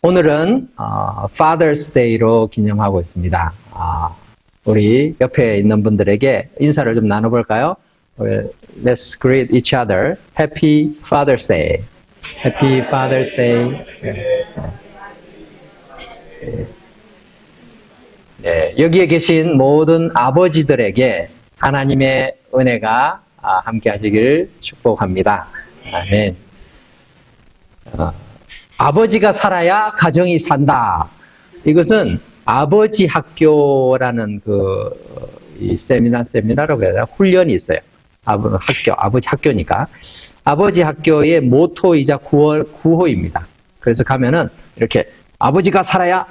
오늘은 어, Father's Day로 기념하고 있습니다. 아, 우리 옆에 있는 분들에게 인사를 좀 나눠볼까요? Let's greet each other. Happy Father's Day. Happy Father's Day. 네. 네, 여기에 계신 모든 아버지들에게 하나님의 은혜가 아, 함께 하시길 축복합니다. 아멘. 어, 아버지가 살아야 가정이 산다. 이것은 아버지 학교라는 그, 이 세미나, 세미나라고 해야 되나? 훈련이 있어요. 아버, 학교, 아버지 학교니까. 아버지 학교의 모토이자 구호, 구호입니다. 그래서 가면은 이렇게 아버지가 살아야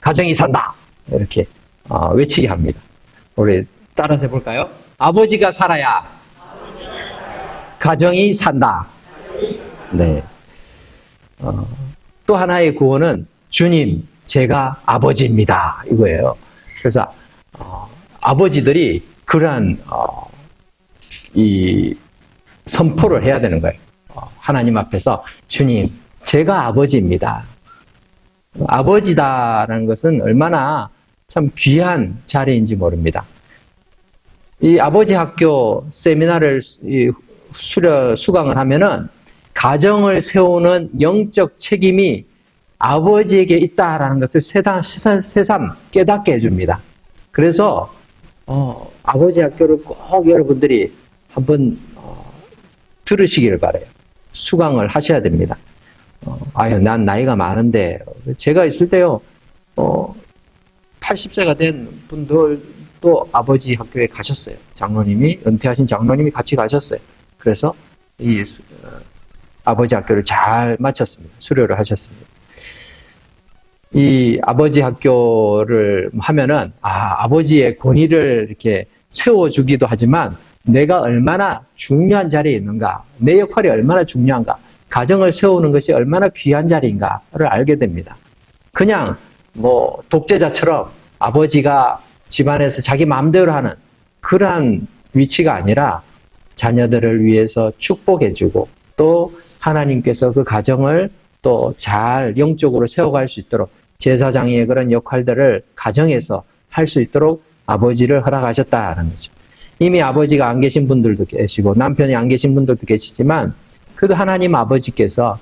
가정이 산다. 이렇게 어, 외치게 합니다. 우리 따라서 해볼까요? 아버지가 살아야 가정이 산다. 네. 어, 또 하나의 구호는 주님, 제가 아버지입니다. 이거예요. 그래서 어, 아버지들이 그러한 어, 이 선포를 해야 되는 거예요. 어, 하나님 앞에서 주님, 제가 아버지입니다. 아버지다라는 것은 얼마나 참 귀한 자리인지 모릅니다. 이 아버지 학교 세미나를 이 수려, 수강을 하면은 가정을 세우는 영적 책임이 아버지에게 있다라는 것을 새삼, 깨닫게 해줍니다. 그래서 어, 아버지 학교를 꼭 여러분들이 한번 어, 들으시기를 바래요. 수강을 하셔야 됩니다. 어, 아유, 난 나이가 많은데 제가 있을 때요, 어, 80세가 된 분들도 아버지 학교에 가셨어요. 장로님이 은퇴하신 장로님이 같이 가셨어요. 그래서 이 어, 아버지 학교를 잘 마쳤습니다. 수료를 하셨습니다. 이 아버지 학교를 하면은 아 아버지의 권위를 이렇게 세워주기도 하지만 내가 얼마나 중요한 자리에 있는가, 내 역할이 얼마나 중요한가, 가정을 세우는 것이 얼마나 귀한 자리인가를 알게 됩니다. 그냥 뭐 독재자처럼 아버지가 집안에서 자기 마음대로 하는 그러한 위치가 아니라 자녀들을 위해서 축복해주고 또 하나님께서 그 가정을 또 잘 영적으로 세워갈 수 있도록 제사장의 그런 역할들을 가정에서 할 수 있도록 아버지를 허락하셨다는 거죠. 이미 아버지가 안 계신 분들도 계시고 남편이 안 계신 분들도 계시지만 그 하나님 아버지께서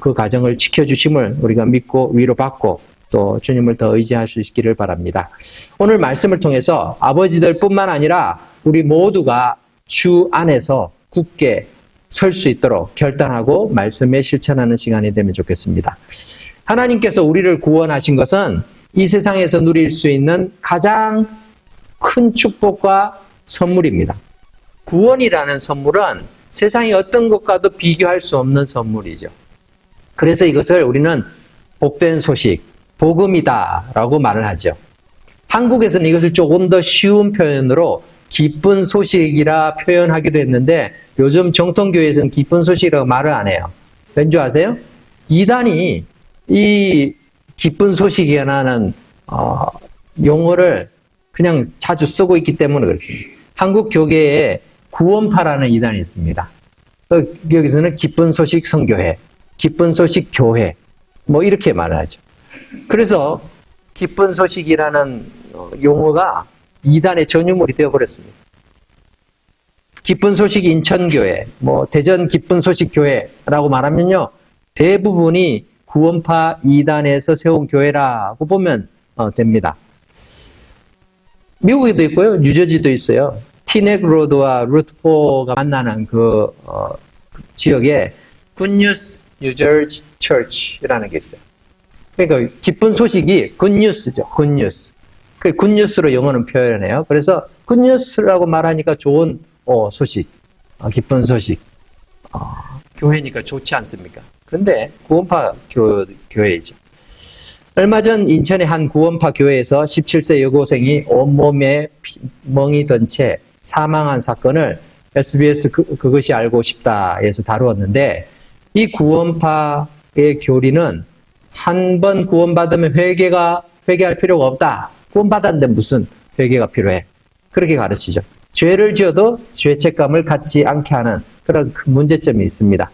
그 가정을 지켜주심을 우리가 믿고 위로받고 또 주님을 더 의지할 수 있기를 바랍니다. 오늘 말씀을 통해서 아버지들 뿐만 아니라 우리 모두가 주 안에서 굳게 설 수 있도록 결단하고 말씀에 실천하는 시간이 되면 좋겠습니다. 하나님께서 우리를 구원하신 것은 이 세상에서 누릴 수 있는 가장 큰 축복과 선물입니다. 구원이라는 선물은 세상의 어떤 것과도 비교할 수 없는 선물이죠. 그래서 이것을 우리는 복된 소식, 복음이다 라고 말을 하죠. 한국에서는 이것을 조금 더 쉬운 표현으로 기쁜 소식이라 표현하기도 했는데 요즘 정통교회에서는 기쁜 소식이라고 말을 안 해요. 왠지 아세요? 이단이 이 기쁜 소식이라는 어, 용어를 그냥 자주 쓰고 있기 때문에 그렇습니다. 한국 교계에 구원파라는 이단이 있습니다. 그 여기서는 기쁜 소식 성교회, 기쁜 소식 교회, 뭐 이렇게 말을 하죠. 그래서 기쁜 소식이라는 용어가 이단의 전유물이 되어버렸습니다. 기쁜 소식 인천교회, 뭐 대전 기쁜 소식 교회라고 말하면요. 대부분이 구원파 이단에서 세운 교회라고 보면 어, 됩니다. 미국에도 있고요. 뉴저지도 있어요. 티넥 로드와 루트4가 만나는 그, 어, 그 지역에 굿뉴스 뉴저지 처치라는 게 있어요. 그러니까 기쁜 소식이 굿뉴스죠. 굿뉴스. 그 굿뉴스로 영어는 표현해요. 그래서 굿뉴스라고 말하니까 좋은 어, 소식, 어, 기쁜 소식. 어, 교회니까 좋지 않습니까? 근데 구원파 교, 교회이죠. 얼마 전 인천의 한 구원파 교회에서 17세 여고생이 온몸에 멍이 든 채 사망한 사건을 SBS 그, 그것이 알고 싶다에서 다루었는데 이 구원파의 교리는 한 번 구원받으면 회개가 회개할 필요가 없다. 구원받았는데 무슨 회개가 필요해? 그렇게 가르치죠. 죄를 지어도 죄책감을 갖지 않게 하는 그런 문제점이 있습니다.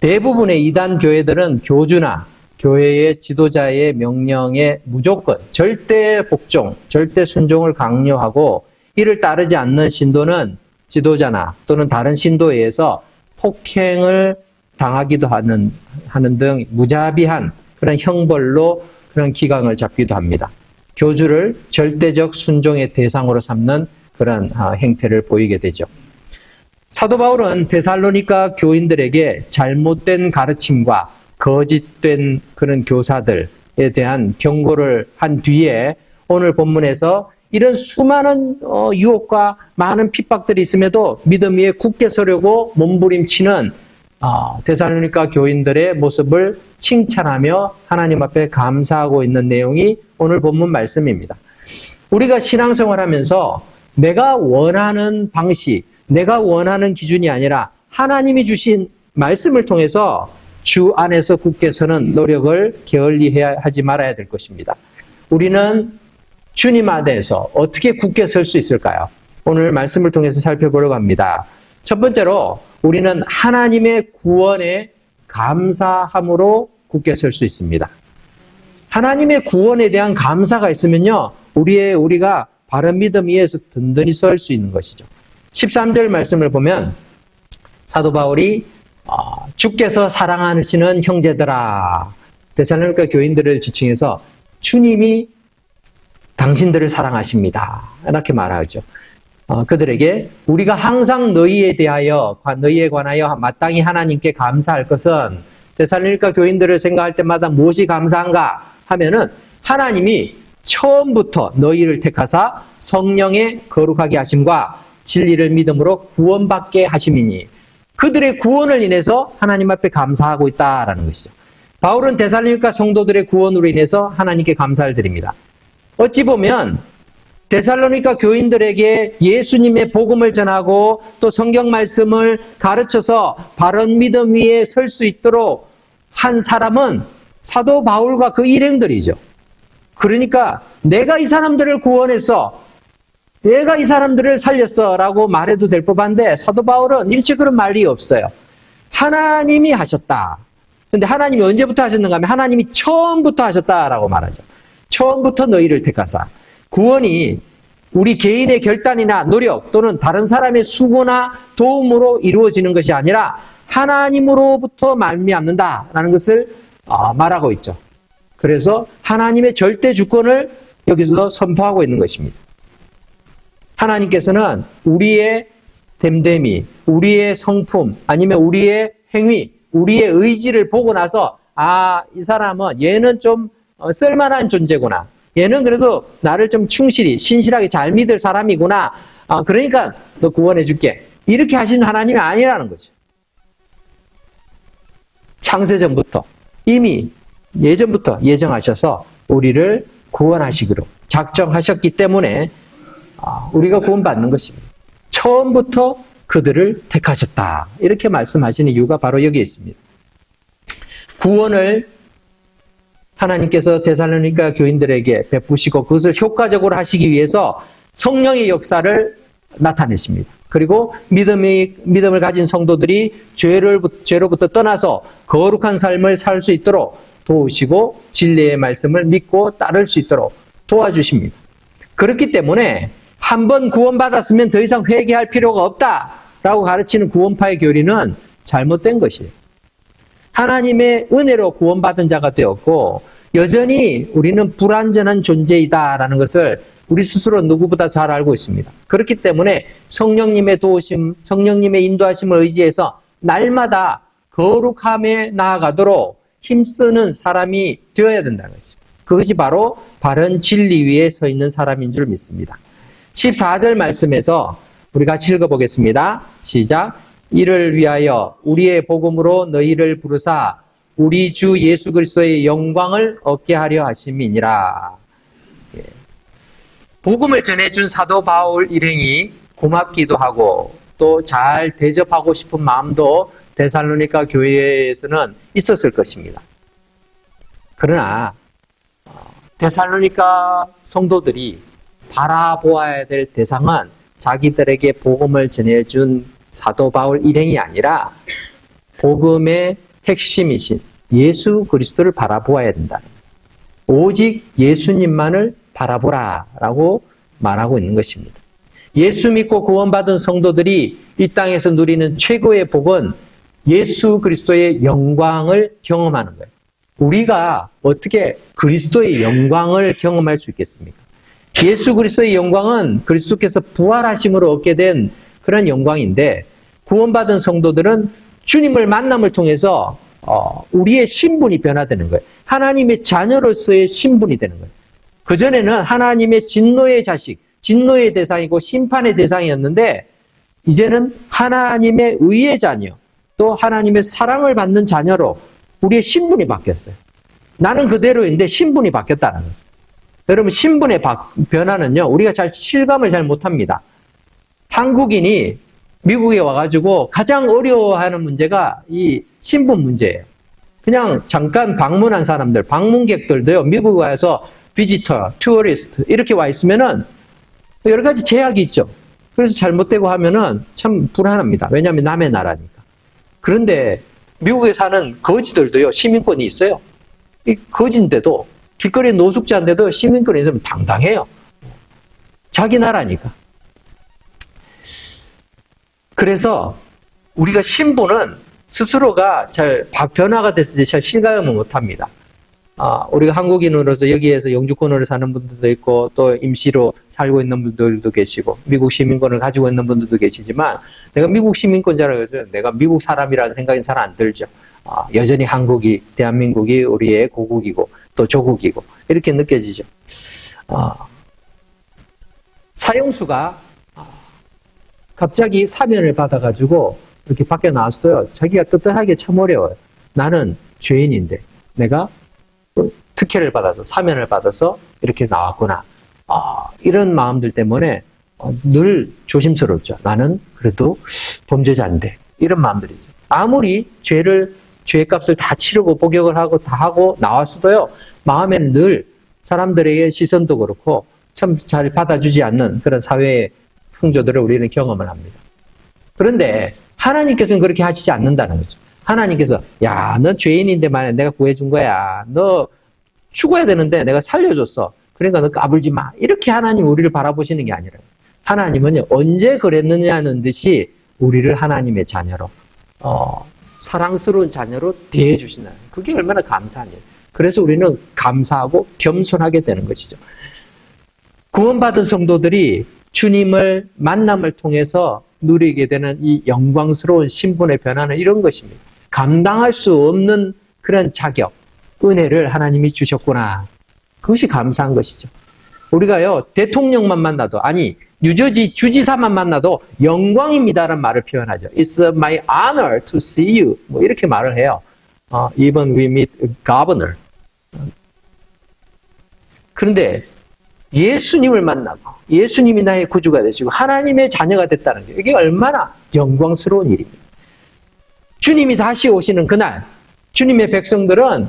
대부분의 이단 교회들은 교주나 교회의 지도자의 명령에 무조건 절대 복종, 절대 순종을 강요하고 이를 따르지 않는 신도는 지도자나 또는 다른 신도에 의해서 폭행을 당하기도 하는, 하는 등 무자비한 그런 형벌로 그런 기강을 잡기도 합니다. 교주를 절대적 순종의 대상으로 삼는 그런 아, 행태를 보이게 되죠. 사도 바울은 데살로니가 교인들에게 잘못된 가르침과 거짓된 그런 교사들에 대한 경고를 한 뒤에 오늘 본문에서 이런 수많은 어, 유혹과 많은 핍박들이 있음에도 믿음 위에 굳게 서려고 몸부림치는 어, 데살로니가 교인들의 모습을 칭찬하며 하나님 앞에 감사하고 있는 내용이 오늘 본문 말씀입니다. 우리가 신앙생활 하면서 내가 원하는 방식, 내가 원하는 기준이 아니라 하나님이 주신 말씀을 통해서 주 안에서 굳게 서는 노력을 게을리해야 하지 말아야 될 것입니다. 우리는 주님 안에서 어떻게 굳게 설 수 있을까요? 오늘 말씀을 통해서 살펴보려고 합니다. 첫 번째로 우리는 하나님의 구원에 감사함으로 굳게 설 수 있습니다. 하나님의 구원에 대한 감사가 있으면요, 우리의 우리가 바른 믿음 위에서 든든히 설 수 있는 것이죠. 13절 말씀을 보면 사도 바울이 어, 주께서 사랑하시는 형제들아 데살로니가 교인들을 지칭해서 주님이 당신들을 사랑하십니다. 이렇게 말하죠. 어, 그들에게 우리가 항상 너희에 대하여 너희에 관하여 마땅히 하나님께 감사할 것은 데살로니가 교인들을 생각할 때마다 무엇이 감사한가 하면은 하나님이 처음부터 너희를 택하사 성령의 거룩하게 하심과 진리를 믿음으로 구원받게 하심이니 그들의 구원을 인해서 하나님 앞에 감사하고 있다라는 것이죠. 바울은 데살로니가 성도들의 구원으로 인해서 하나님께 감사를 드립니다. 어찌 보면 데살로니가 교인들에게 예수님의 복음을 전하고 또 성경 말씀을 가르쳐서 바른 믿음 위에 설 수 있도록 한 사람은 사도 바울과 그 일행들이죠. 그러니까 내가 이 사람들을 구원했어. 내가 이 사람들을 살렸어. 라고 말해도 될 법한데 사도 바울은 일체 그런 말이 없어요. 하나님이 하셨다. 근데 하나님이 언제부터 하셨는가 하면 하나님이 처음부터 하셨다라고 말하죠. 처음부터 너희를 택하사. 구원이 우리 개인의 결단이나 노력 또는 다른 사람의 수고나 도움으로 이루어지는 것이 아니라 하나님으로부터 말미암는다라는 것을 어, 말하고 있죠. 그래서 하나님의 절대 주권을 여기서 선포하고 있는 것입니다. 하나님께서는 우리의 됨됨이, 우리의 성품, 아니면 우리의 행위, 우리의 의지를 보고 나서 아, 이 사람은 얘는 좀 어, 쓸만한 존재구나. 얘는 그래도 나를 좀 충실히, 신실하게 잘 믿을 사람이구나. 아, 그러니까 너 구원해 줄게. 이렇게 하신 하나님이 아니라는 거죠. 창세전부터 이미 예전부터 예정하셔서 우리를 구원하시기로 작정하셨기 때문에 아, 우리가 구원받는 것입니다. 처음부터 그들을 택하셨다. 이렇게 말씀하시는 이유가 바로 여기에 있습니다. 구원을 하나님께서 데살로니가 교인들에게 베푸시고 그것을 효과적으로 하시기 위해서 성령의 역사를 나타내십니다. 그리고 믿음이, 믿음을 가진 성도들이 죄를, 죄로부터 떠나서 거룩한 삶을 살 수 있도록 도우시고 진리의 말씀을 믿고 따를 수 있도록 도와주십니다. 그렇기 때문에 한 번 구원받았으면 더 이상 회개할 필요가 없다라고 가르치는 구원파의 교리는 잘못된 것이에요. 하나님의 은혜로 구원받은 자가 되었고 여전히 우리는 불완전한 존재이다라는 것을 우리 스스로 누구보다 잘 알고 있습니다. 그렇기 때문에 성령님의 도우심, 성령님의 인도하심을 의지해서 날마다 거룩함에 나아가도록 힘쓰는 사람이 되어야 된다는 것이죠. 그것이 바로 바른 진리 위에 서 있는 사람인 줄 믿습니다. 14절 말씀에서 우리 같이 읽어보겠습니다. 시작. 이를 위하여 우리의 복음으로 너희를 부르사 우리 주 예수 그리스도의 영광을 얻게 하려 하심이니라. 예. 복음을 전해준 사도 바울 일행이 고맙기도 하고 또 잘 대접하고 싶은 마음도 데살로니가 교회에서는 있었을 것입니다. 그러나 어, 데살로니가 성도들이 바라보아야 될 대상은 자기들에게 복음을 전해준 사도 바울 일행이 아니라 복음의 핵심이신 예수 그리스도를 바라보아야 된다. 오직 예수님만을 바라보라라고 말하고 있는 것입니다. 예수 믿고 구원받은 성도들이 이 땅에서 누리는 최고의 복은 예수 그리스도의 영광을 경험하는 거예요. 우리가 어떻게 그리스도의 영광을 경험할 수 있겠습니까? 예수 그리스도의 영광은 그리스도께서 부활하심으로 얻게 된 그런 영광인데 구원받은 성도들은 주님을 만남을 통해서 어, 우리의 신분이 변화되는 거예요. 하나님의 자녀로서의 신분이 되는 거예요. 그전에는 하나님의 진노의 자식, 진노의 대상이고 심판의 대상이었는데 이제는 하나님의 의의 자녀, 또 하나님의 사랑을 받는 자녀로 우리의 신분이 바뀌었어요. 나는 그대로인데 신분이 바뀌었다는 거죠. 여러분 신분의 바- 변화는요 우리가 잘 실감을 잘 못합니다. 한국인이 미국에 와가지고 가장 어려워하는 문제가 이 신분 문제예요. 그냥 잠깐 방문한 사람들, 방문객들도요 미국 와서 비지터, 투어리스트 이렇게 와 있으면은 여러 가지 제약이 있죠. 그래서 잘못되고 하면은 참 불안합니다. 왜냐하면 남의 나라니까. 그런데 미국에 사는 거지들도요 시민권이 있어요. 이 거진데도 길거리 노숙자인데도 시민권이 있으면 당당해요. 자기 나라니까. 그래서 우리가 신분은 스스로가 잘 바- 변화가 됐을 때 잘 실감을 못합니다. 아, 우리가 한국인으로서 여기에서 영주권으로 사는 분들도 있고 또 임시로 살고 있는 분들도 계시고 미국 시민권을 가지고 있는 분들도 계시지만 내가 미국 시민권자라고 해서 내가 미국 사람이라는 생각이 잘 안 들죠. 아, 여전히 한국이 대한민국이 우리의 고국이고 또 조국이고 이렇게 느껴지죠. 아, 사형수가 아, 갑자기 사면을 받아가지고 이렇게 밖에 나왔어요. 자기가 떳떳하게 참 어려워요. 나는 죄인인데 내가 특혜를 받아서 사면을 받아서 이렇게 나왔구나. 아, 이런 마음들 때문에 어, 늘 조심스럽죠. 나는 그래도 범죄자인데 이런 마음들이 있어요. 아무리 죄를 죄값을 다 치르고 복역을 하고 다 하고 나왔어도요. 마음에는 늘 사람들에게 시선도 그렇고 참 잘 받아주지 않는 그런 사회의 풍조들을 우리는 경험을 합니다. 그런데 하나님께서는 그렇게 하시지 않는다는 거죠. 하나님께서 야, 너 죄인인데 말이야. 내가 구해준 거야. 너 죽어야 되는데 내가 살려줬어. 그러니까 너 까불지 마. 이렇게 하나님 우리를 바라보시는 게 아니라 하나님은요 언제 그랬느냐는 듯이 우리를 하나님의 자녀로 어, 사랑스러운 자녀로 대해 주시는 그게 얼마나 감사한 일. 그래서 우리는 감사하고 겸손하게 되는 것이죠. 구원받은 성도들이 주님을 만남을 통해서 누리게 되는 이 영광스러운 신분의 변화는 이런 것입니다. 감당할 수 없는 그런 자격, 은혜를 하나님이 주셨구나. 그것이 감사한 것이죠. 우리가요, 대통령만 만나도, 아니, 뉴저지 주지사만 만나도 영광입니다라는 말을 표현하죠. It's my honor to see you. 뭐 이렇게 말을 해요. 어, even we meet governor. 그런데 예수님을 만나고 예수님이 나의 구주가 되시고 하나님의 자녀가 됐다는 게 이게 얼마나 영광스러운 일입니다. 주님이 다시 오시는 그날 주님의 백성들은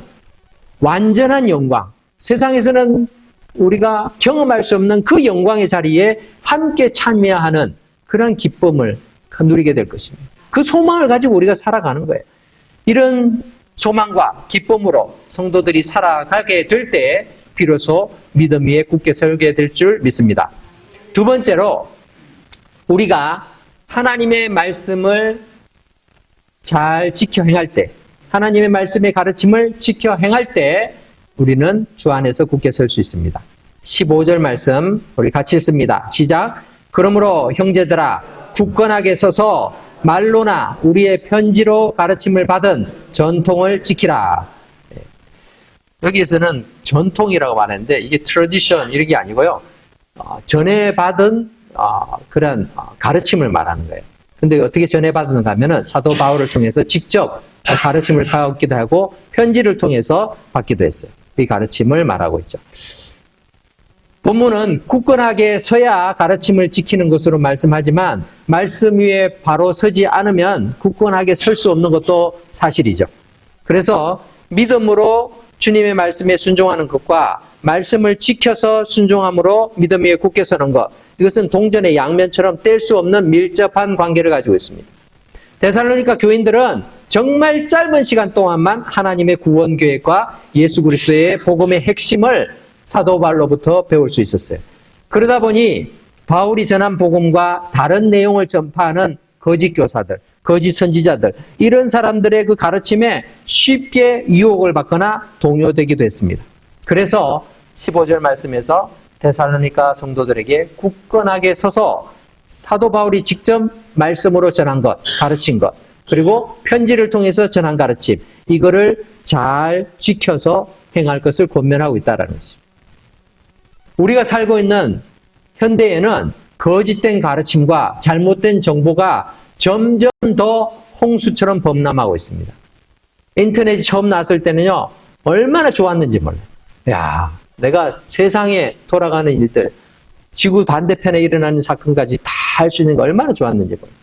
완전한 영광, 세상에서는 우리가 경험할 수 없는 그 영광의 자리에 함께 참여하는 그런 기쁨을 누리게 될 것입니다. 그 소망을 가지고 우리가 살아가는 거예요. 이런 소망과 기쁨으로 성도들이 살아가게 될 때 비로소 믿음 위에 굳게 설게 될줄 믿습니다. 두 번째로 우리가 하나님의 말씀을 잘 지켜 행할 때, 하나님의 말씀의 가르침을 지켜 행할 때 우리는 주 안에서 굳게 설 수 있습니다. 15절 말씀 우리 같이 읽습니다. 시작. 그러므로 형제들아 굳건하게 서서 말로나 우리의 편지로 가르침을 받은 전통을 지키라. 예. 여기에서는 전통이라고 말하는데 이게 트레디션 이런 게 아니고요. 어, 전해받은 어, 그런 어, 가르침을 말하는 거예요. 근데 어떻게 전해받는가 하면은 사도 바울을 통해서 직접 가르침을 받기도 하고 편지를 통해서 받기도 했어요. 이 가르침을 말하고 있죠. 본문은 굳건하게 서야 가르침을 지키는 것으로 말씀하지만 말씀 위에 바로 서지 않으면 굳건하게 설 수 없는 것도 사실이죠. 그래서 믿음으로 주님의 말씀에 순종하는 것과 말씀을 지켜서 순종함으로 믿음 위에 굳게 서는 것 이것은 동전의 양면처럼 뗄 수 없는 밀접한 관계를 가지고 있습니다. 데살로니가 교인들은 정말 짧은 시간 동안만 하나님의 구원 계획과 예수 그리스도의 복음의 핵심을 사도 바울로부터 배울 수 있었어요. 그러다 보니 바울이 전한 복음과 다른 내용을 전파하는 거짓 교사들, 거짓 선지자들 이런 사람들의 그 가르침에 쉽게 유혹을 받거나 동요되기도 했습니다. 그래서 15절 말씀에서 데살로니가 성도들에게 굳건하게 서서 사도 바울이 직접 말씀으로 전한 것, 가르친 것, 그리고 편지를 통해서 전한 가르침, 이거를 잘 지켜서 행할 것을 권면하고 있다라는 것입니다. 우리가 살고 있는 현대에는 거짓된 가르침과 잘못된 정보가 점점 더 홍수처럼 범람하고 있습니다. 인터넷이 처음 나왔을 때는요, 얼마나 좋았는지 몰라요. 야, 내가 세상에 돌아가는 일들, 지구 반대편에 일어나는 사건까지 다 할 수 있는 게 얼마나 좋았는지 몰라요.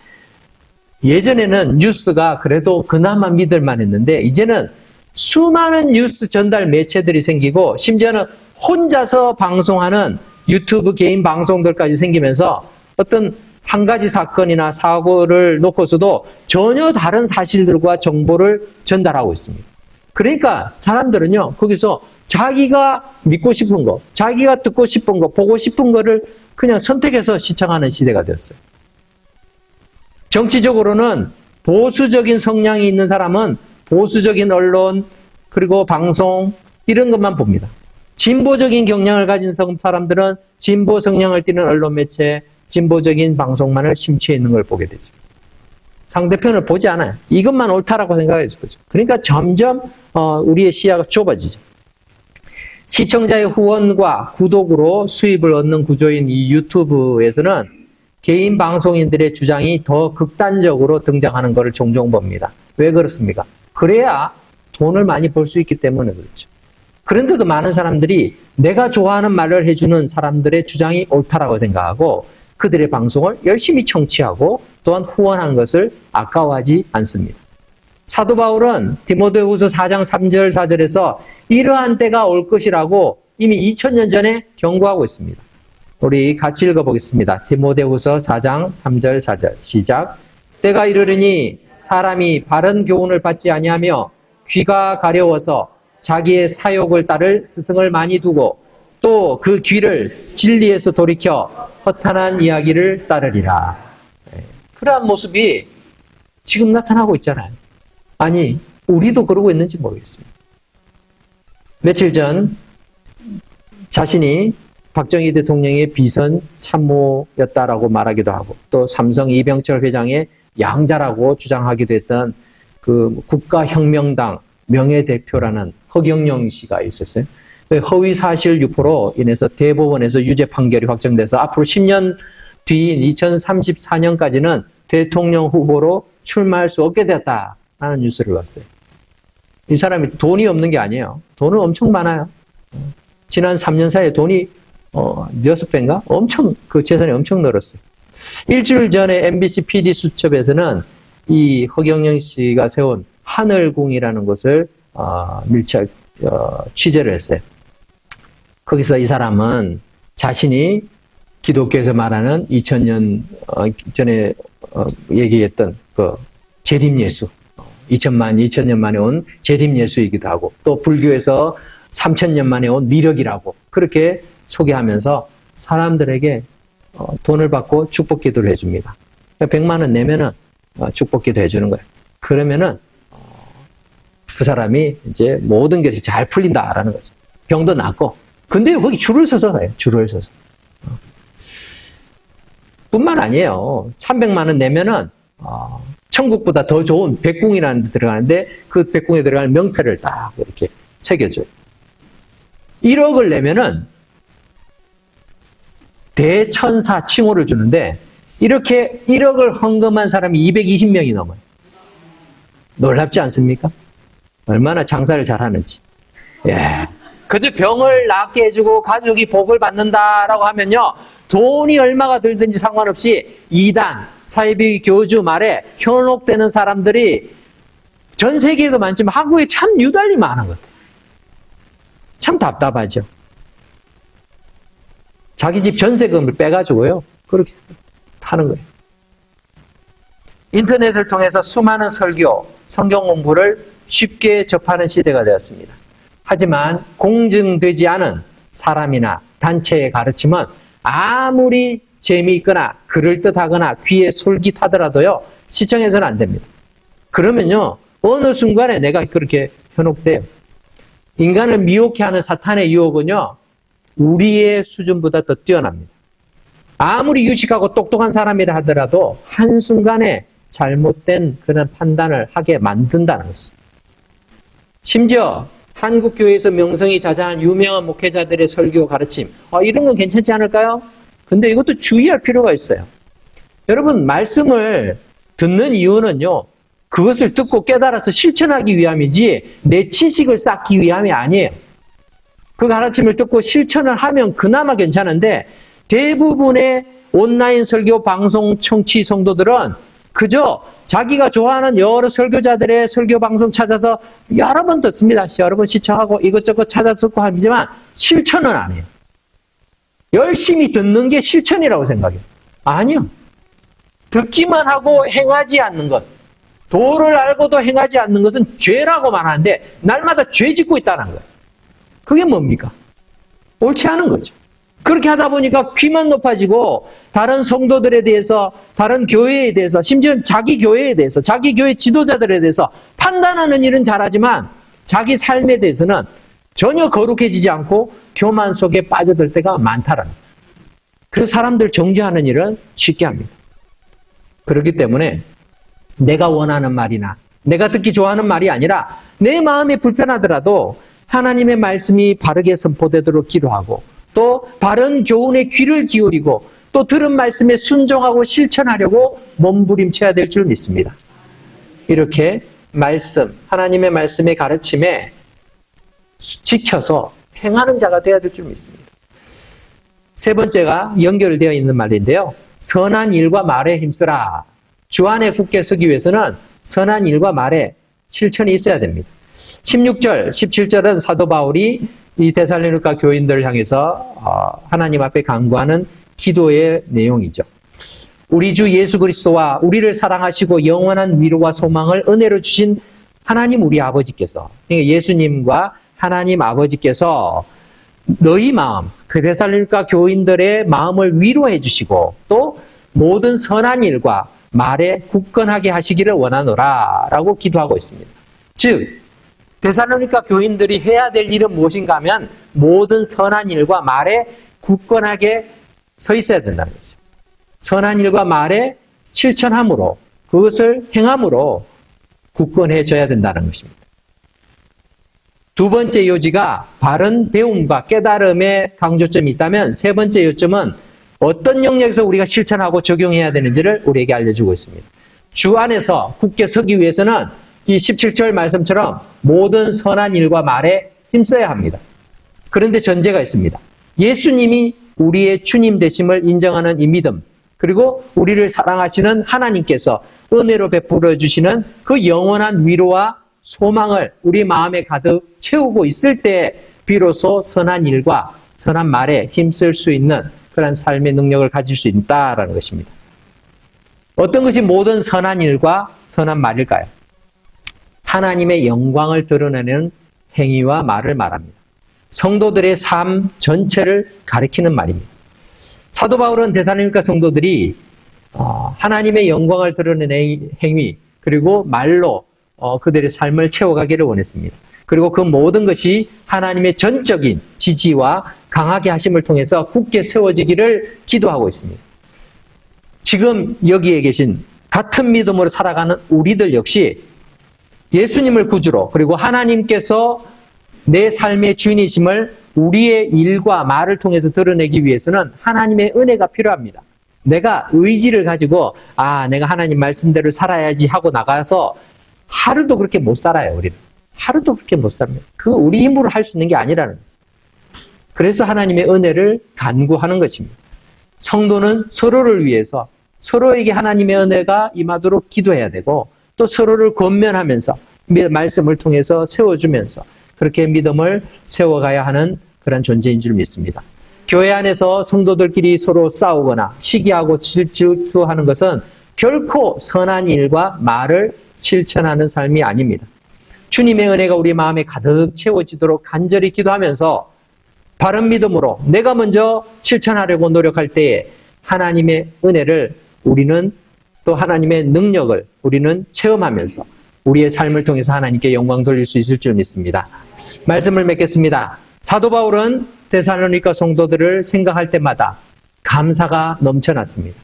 예전에는 뉴스가 그래도 그나마 믿을만 했는데, 이제는 수많은 뉴스 전달 매체들이 생기고, 심지어는 혼자서 방송하는 유튜브 개인 방송들까지 생기면서 어떤 한 가지 사건이나 사고를 놓고서도 전혀 다른 사실들과 정보를 전달하고 있습니다. 그러니까 사람들은요, 거기서 자기가 믿고 싶은 거, 자기가 듣고 싶은 거, 보고 싶은 거를 그냥 선택해서 시청하는 시대가 되었어요. 정치적으로는 보수적인 성향이 있는 사람은 보수적인 언론, 그리고 방송, 이런 것만 봅니다. 진보적인 경향을 가진 사람들은 진보 성향을 띠는 언론 매체, 진보적인 방송만을 심취해 있는 걸 보게 되죠. 상대편을 보지 않아요. 이것만 옳다라고 생각해서 보죠. 그러니까 점점 어, 우리의 시야가 좁아지죠. 시청자의 후원과 구독으로 수입을 얻는 구조인 이 유튜브에서는 개인 방송인들의 주장이 더 극단적으로 등장하는 것을 종종 봅니다. 왜 그렇습니까? 그래야 돈을 많이 벌 수 있기 때문에 그렇죠. 그런데도 많은 사람들이 내가 좋아하는 말을 해주는 사람들의 주장이 옳다라고 생각하고 그들의 방송을 열심히 청취하고 또한 후원한 것을 아까워하지 않습니다. 사도 바울은 디모데후서 4장 3절 4절에서 이러한 때가 올 것이라고 이미 2000년 전에 경고하고 있습니다. 우리 같이 읽어보겠습니다. 디모데후서 4장 3절 4절 시작. 때가 이르르니 사람이 바른 교훈을 받지 아니하며 귀가 가려워서 자기의 사욕을 따를 스승을 많이 두고 또 그 귀를 진리에서 돌이켜 허탄한 이야기를 따르리라. 네. 그러한 모습이 지금 나타나고 있잖아요. 아니, 우리도 그러고 있는지 모르겠습니다. 며칠 전 자신이 박정희 대통령의 비선 참모였다라고 말하기도 하고 또 삼성 이병철 회장의 양자라고 주장하기도 했던 그 국가혁명당 명예대표라는 허경영 씨가 있었어요. 그 허위 사실 유포로 인해서 대법원에서 유죄 판결이 확정돼서 앞으로 10년 뒤인 2034년까지는 대통령 후보로 출마할 수 없게 되었다라는 뉴스를 봤어요. 이 사람이 돈이 없는 게 아니에요. 돈은 엄청 많아요. 지난 3년 사이에 돈이 어, 여섯 배인가? 엄청, 그 재산이 엄청 늘었어요. 일주일 전에 MBC PD 수첩에서는 이 허경영 씨가 세운 하늘궁이라는 것을 어, 밀착 어, 취재를 했어요. 거기서 이 사람은 자신이 기독교에서 말하는 2000년 어, 전에 어, 얘기했던 그 재림 예수, 2000만 2000년 만에 온 재림 예수이기도 하고 또 불교에서 3000년 만에 온 미력이라고 그렇게 소개하면서 사람들에게 어, 돈을 받고 축복 기도를 해줍니다. 100만 원 내면은 어, 축복 기도 해주는 거예요. 그러면은 그 사람이 이제 모든 것이 잘 풀린다라는 거죠. 병도 낫고. 근데 거기 줄을 서서 해요. 줄을 서서. 어. 뿐만 아니에요. 300만 원 내면은 어, 천국보다 더 좋은 백궁이라는 데 들어가는데 그 백궁에 들어가는 명패를 딱 이렇게 새겨줘요. 1억을 내면은 대천사 칭호를 주는데 이렇게 1억을 헌금한 사람이 220명이 넘어요. 놀랍지 않습니까? 얼마나 장사를 잘하는지. 예. 그저 병을 낫게 해주고 가족이 복을 받는다라고 하면요. 돈이 얼마가 들든지 상관없이 이단, 사이비 교주 말에 현혹되는 사람들이 전 세계에도 많지만 한국에 참 유달리 많은 것 같아요. 참 답답하죠. 자기 집 전세금을 빼가지고요. 그렇게 하는 거예요. 인터넷을 통해서 수많은 설교, 성경 공부를 쉽게 접하는 시대가 되었습니다. 하지만 공증되지 않은 사람이나 단체의 가르침은 아무리 재미있거나 그럴듯하거나 귀에 솔깃하더라도요, 시청해서는 안 됩니다. 그러면요, 어느 순간에 내가 그렇게 현혹돼요. 인간을 미혹해 하는 사탄의 유혹은요, 우리의 수준보다 더 뛰어납니다. 아무리 유식하고 똑똑한 사람이라 하더라도 한순간에 잘못된 그런 판단을 하게 만든다는 것입니다. 심지어 한국 교회에서 명성이 자자한 유명한 목회자들의 설교 가르침, 어, 이런 건 괜찮지 않을까요? 근데 이것도 주의할 필요가 있어요. 여러분, 말씀을 듣는 이유는요, 그것을 듣고 깨달아서 실천하기 위함이지, 내 지식을 쌓기 위함이 아니에요. 그 가르침을 듣고 실천을 하면 그나마 괜찮은데, 대부분의 온라인 설교 방송 청취 성도들은 그저 자기가 좋아하는 여러 설교자들의 설교 방송 찾아서 여러 번 듣습니다. 여러 번 시청하고 이것저것 찾아 듣고 하지만 실천은 안 해요. 열심히 듣는 게 실천이라고 생각해요. 아니요. 듣기만 하고 행하지 않는 것. 도를 알고도 행하지 않는 것은 죄라고 말하는데 날마다 죄 짓고 있다는 거예요. 그게 뭡니까? 옳지 않은 거죠. 그렇게 하다 보니까 귀만 높아지고 다른 성도들에 대해서 다른 교회에 대해서 심지어 자기 교회에 대해서 자기 교회 지도자들에 대해서 판단하는 일은 잘하지만 자기 삶에 대해서는 전혀 거룩해지지 않고 교만 속에 빠져들 때가 많다라는. 그래서 사람들 정죄하는 일은 쉽게 합니다. 그렇기 때문에 내가 원하는 말이나 내가 듣기 좋아하는 말이 아니라 내 마음이 불편하더라도 하나님의 말씀이 바르게 선포되도록 기도하고 또 바른 교훈에 귀를 기울이고 또 들은 말씀에 순종하고 실천하려고 몸부림쳐야 될 줄 믿습니다. 이렇게 말씀, 하나님의 말씀의 가르침에 지켜서 행하는 자가 되어야 될 줄 믿습니다. 세 번째가 연결되어 있는 말인데요. 선한 일과 말에 힘쓰라. 주 안에 굳게 서기 위해서는 선한 일과 말에 실천이 있어야 됩니다. 16절, 17절은 사도 바울이 이 데살로니가 교인들을 향해서 어, 하나님 앞에 강구하는 기도의 내용이죠. 우리 주 예수 그리스도와 우리를 사랑하시고 영원한 위로와 소망을 은혜로 주신 하나님 우리 아버지께서 그러니까 예수님과 하나님 아버지께서 너희 마음, 그 데살로니가 교인들의 마음을 위로해 주시고 또 모든 선한 일과 말에 굳건하게 하시기를 원하노라라고 기도하고 있습니다. 즉 데살로니가 교인들이 해야 될 일은 무엇인가 하면 모든 선한 일과 말에 굳건하게 서 있어야 된다는 거죠. 선한 일과 말에 실천함으로 그것을 행함으로 굳건해져야 된다는 것입니다. 두 번째 요지가 바른 배움과 깨달음의 강조점이 있다면 세 번째 요점은 어떤 영역에서 우리가 실천하고 적용해야 되는지를 우리에게 알려주고 있습니다. 주 안에서 굳게 서기 위해서는 이 17절 말씀처럼 모든 선한 일과 말에 힘써야 합니다. 그런데 전제가 있습니다. 예수님이 우리의 주님 되심을 인정하는 이 믿음, 그리고 우리를 사랑하시는 하나님께서 은혜로 베풀어 주시는 그 영원한 위로와 소망을 우리 마음에 가득 채우고 있을 때 비로소 선한 일과 선한 말에 힘쓸 수 있는 그런 삶의 능력을 가질 수 있다라는 것입니다. 어떤 것이 모든 선한 일과 선한 말일까요? 하나님의 영광을 드러내는 행위와 말을 말합니다. 성도들의 삶 전체를 가리키는 말입니다. 사도 바울은 대사님과 성도들이 어, 하나님의 영광을 드러내는 행위 그리고 말로 어, 그들의 삶을 채워가기를 원했습니다. 그리고 그 모든 것이 하나님의 전적인 지지와 강하게 하심을 통해서 굳게 세워지기를 기도하고 있습니다. 지금 여기에 계신 같은 믿음으로 살아가는 우리들 역시 예수님을 구주로 그리고 하나님께서 내 삶의 주인이심을 우리의 일과 말을 통해서 드러내기 위해서는 하나님의 은혜가 필요합니다. 내가 의지를 가지고 아 내가 하나님 말씀대로 살아야지 하고 나가서 하루도 그렇게 못 살아요 우리는 하루도 그렇게 못 삽니다. 그 우리 힘으로 할 수 있는 게 아니라는 거죠. 그래서 하나님의 은혜를 간구하는 것입니다. 성도는 서로를 위해서 서로에게 하나님의 은혜가 임하도록 기도해야 되고 또 서로를 권면하면서 말씀을 통해서 세워주면서 그렇게 믿음을 세워가야 하는 그런 존재인 줄 믿습니다. 교회 안에서 성도들끼리 서로 싸우거나 시기하고 질투하는 것은 결코 선한 일과 말을 실천하는 삶이 아닙니다. 주님의 은혜가 우리 마음에 가득 채워지도록 간절히 기도하면서 바른 믿음으로 내가 먼저 실천하려고 노력할 때에 하나님의 은혜를 우리는 또 하나님의 능력을 우리는 체험하면서 우리의 삶을 통해서 하나님께 영광 돌릴 수 있을 줄 믿습니다. 말씀을 맺겠습니다. 사도 바울은 데살로니가 성도들을 생각할 때마다 감사가 넘쳐났습니다.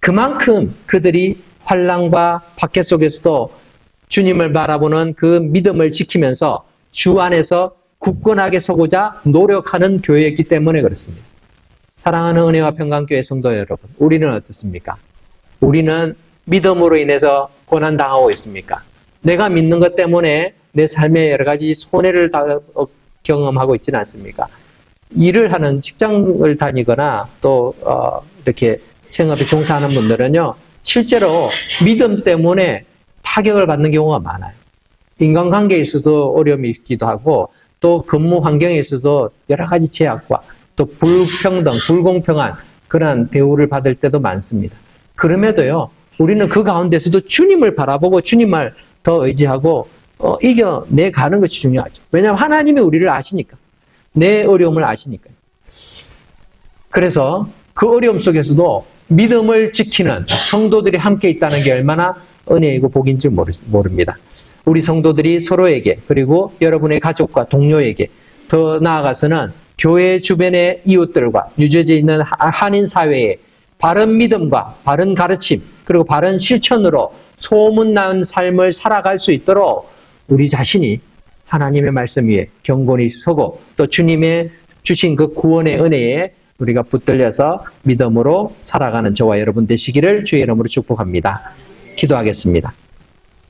그만큼 그들이 환란과 박해 속에서도 주님을 바라보는 그 믿음을 지키면서 주 안에서 굳건하게 서고자 노력하는 교회였기 때문에 그렇습니다. 사랑하는 은혜와 평강교회 성도 여러분, 우리는 어떻습니까? 우리는 믿음으로 인해서 고난 당하고 있습니까? 내가 믿는 것 때문에 내 삶에 여러 가지 손해를 다 어, 경험하고 있지는 않습니까? 일을 하는 직장을 다니거나 또 어, 이렇게 생업에 종사하는 분들은요, 실제로 믿음 때문에 타격을 받는 경우가 많아요. 인간관계에 있어도 어려움이 있기도 하고, 또 근무 환경에 있어도 여러 가지 제약과 또 불평등, 불공평한 그러한 대우를 받을 때도 많습니다. 그럼에도요, 우리는 그 가운데서도 주님을 바라보고 주님을 더 의지하고 어, 이겨내 가는 것이 중요하죠. 왜냐하면 하나님이 우리를 아시니까. 내 어려움을 아시니까요. 그래서 그 어려움 속에서도 믿음을 지키는 성도들이 함께 있다는 게 얼마나 은혜이고 복인지 모릅니다. 우리 성도들이 서로에게 그리고 여러분의 가족과 동료에게 더 나아가서는 교회 주변의 이웃들과 유저져 있는 하- 한인 사회에 바른 믿음과 바른 가르침 그리고 바른 실천으로 소문난 삶을 살아갈 수 있도록 우리 자신이 하나님의 말씀 위에 경건히 서고 또 주님의 주신 그 구원의 은혜에 우리가 붙들려서 믿음으로 살아가는 저와 여러분 되시기를 주의 이름으로 축복합니다. 기도하겠습니다.